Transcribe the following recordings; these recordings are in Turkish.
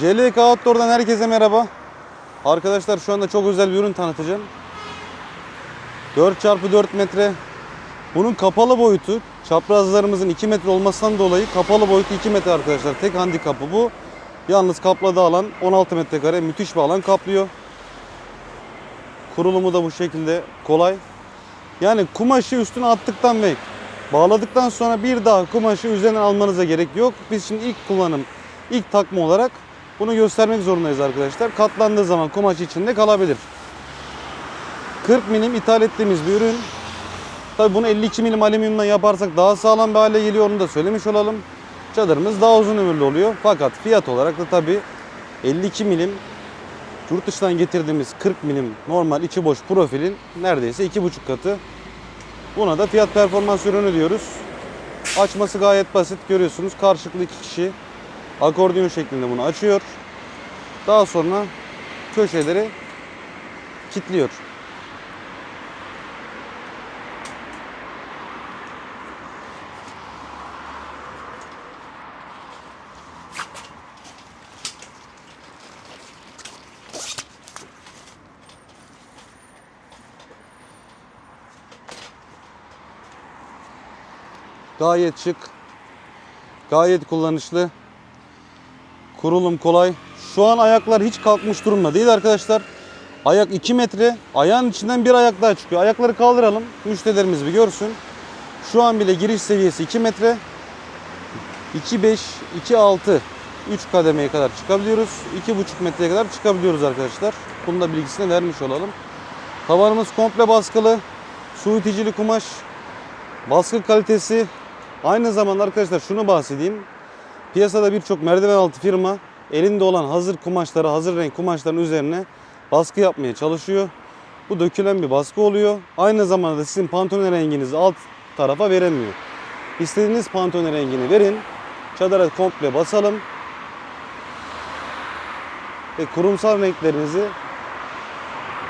CLK Outdoor'dan herkese merhaba. Arkadaşlar şu anda çok özel bir ürün tanıtacağım. 4x4 metre. Bunun kapalı boyutu çaprazlarımızın 2 metre olmasından dolayı kapalı boyutu 2 metre arkadaşlar. Tek handikapı bu. Yalnız kapladığı alan 16 metrekare. Müthiş bir alan kaplıyor. Kurulumu da bu şekilde kolay. Yani kumaşı üstüne attıktan ve bağladıktan sonra bir daha kumaşı üzerine almanıza gerek yok. Biz şimdi ilk kullanım, ilk takma olarak bunu göstermek zorundayız arkadaşlar. Katlandığı zaman kumaş içinde kalabilir. 40 milim ithal ettiğimiz bir ürün. Tabi bunu 52 milim alüminyumdan yaparsak daha sağlam bir hale geliyor onu da söylemiş olalım. Çadırımız daha uzun ömürlü oluyor. Fakat fiyat olarak da tabi 52 milim yurt dışından getirdiğimiz 40 milim normal içi boş profilin neredeyse 2,5 katı. Buna da fiyat performans ürünü diyoruz. Açması gayet basit görüyorsunuz. Karşılıklı iki kişi akordeon şeklinde bunu açıyor. Daha sonra köşeleri kilitliyor. Gayet şık. Gayet kullanışlı. Kurulum kolay. Şu an ayaklar hiç kalkmış durumda değil arkadaşlar. Ayak 2 metre. Ayağın içinden bir ayak daha çıkıyor. Ayakları kaldıralım. Müşterilerimiz bir görsün. Şu an bile giriş seviyesi 2 metre. 2.5, 2.6, 3 kademeye kadar çıkabiliyoruz. 2.5 metreye kadar çıkabiliyoruz arkadaşlar. Bunu da bilgisini vermiş olalım. Tavanımız komple baskılı. Su iticili kumaş. Baskı kalitesi. Aynı zamanda arkadaşlar şunu bahsedeyim. Piyasada birçok merdiven altı firma elinde olan hazır kumaşları, hazır renk kumaşların üzerine baskı yapmaya çalışıyor. Bu dökülen bir baskı oluyor. Aynı zamanda da sizin pantolon renginizi alt tarafa veremiyor. İstediğiniz pantolon rengini verin. Çadıra komple basalım. Ve kurumsal renklerinizi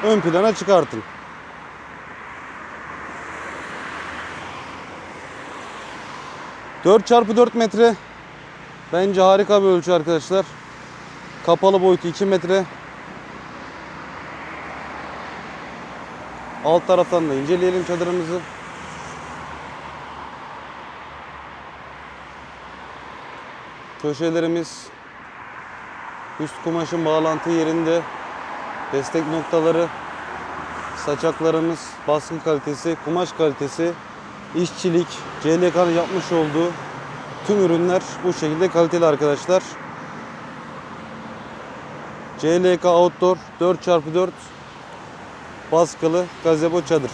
ön plana çıkartın. Dört çarpı 4 metre bence harika bir ölçü arkadaşlar. Kapalı boyutu 2 metre. Alt taraftan da inceleyelim çadırımızı. Köşelerimiz üst kumaşın bağlantı yerinde. Destek noktaları, saçaklarımız, baskı kalitesi, kumaş kalitesi, işçilik, CLK'nın yapmış olduğu tüm ürünler bu şekilde kaliteli arkadaşlar. CLK Outdoor 4x4 baskılı gazebo çadır.